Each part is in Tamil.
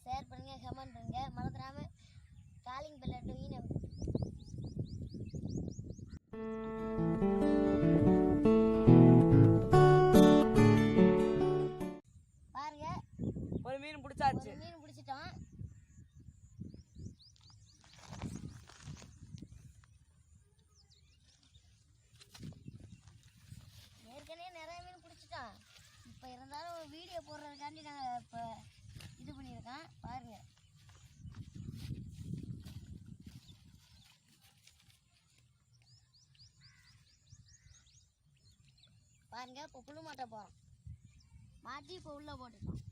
ஷேர் பண்ணுங்கள் கமெண்ட் பண்ணுங்கள் மறந்துடாமல் காலிங் பெல் பாருங்க. ஒரு மீன் பிடிச்சாச்சு. மீன் பிடிச்சிட்டோம். ஏற்கனவே நிறைய மீன் பிடிச்சிட்டோம். இப்போ இருந்தாலும் வீடியோ போடுறதுக்காண்டி நாங்கள் இப்போ பாருங்க இப்போ புழு மாட்ட போகிறோம் மாட்டி இப்போ உள்ளே போட்டுக்கலாம்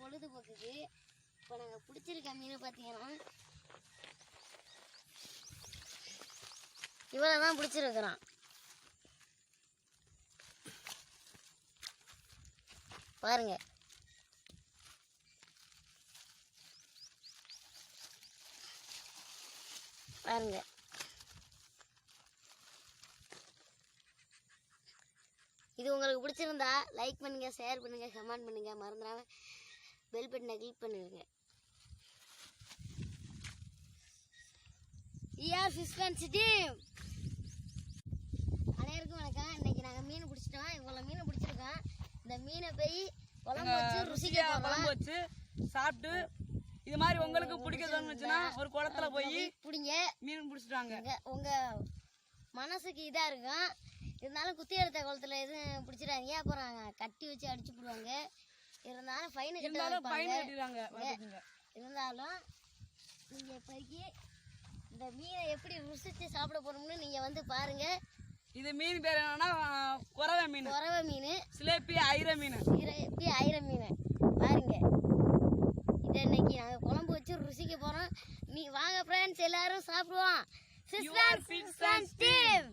பொழுதுபோக்குக்கு இப்போ நாங்கள் பிடிச்சிருக்க மீன் பார்த்தீங்கன்னா இவ்வளோ தான் பிடிச்சிருக்கிறோம் பாருங்க. பாருங்க. இது உங்களுக்கு பிடிச்சிருந்தா லைக் பண்ணுங்கள் ஷேர் பண்ணுங்கள் கமெண்ட் பண்ணுங்க. மறந்துடாமல் பெல் பட்டனை கிளிக் பண்ணிடுங்க. ஈஆ ஃபிஷ் சிட்டி அனைவருக்கும் வணக்கம். இன்னைக்கு நாங்கள் மீன் பிடிச்சிட்டோம். இவ்வளோ மீனை பிடிச்சிருக்கோம். இந்த மீனை போய் குழம்பு வச்சு ருசிக்க குழம்பு வச்சு சாப்பிட்டு இது மாதிரி உங்களுக்கு பிடிக்கிறதுன்னு வச்சுன்னா ஒரு குளத்துல போய் பிடிங்க. மீன் பிடிச்சிட்டாங்க உங்க மனசுக்கு இதா இருக்கும். இருந்தாலும் குத்தி எடுத்த குளத்துல எதுவும் பிடிச்சிடாதீங்க. அப்புறம் கட்டி வச்சு அடிச்சு போடுவாங்க. இருந்தாலும் ஃபைனு இருந்தாலும் ஃபைன் கட்டிடுறாங்க. இருந்தாலும் நீங்க இப்போதைக்கு இந்த மீனை எப்படி ருசிச்சு சாப்பிட போறோம்னு நீங்க வந்து பாருங்க. இது மீன் பேர் என்னன்னா குறவை மீன். குறவை மீன். சிலேப்பி ஐர மீன். எப்படி ஐர மீன். பாருங்க. இதை இன்னைக்கு நாங்கள் குழம்பு வச்சு ருசிக்க போறோம். நீ வாங்க ஃப்ரெண்ட்ஸ் எல்லாரும் சாப்பிடுவோம். Your Fish and sister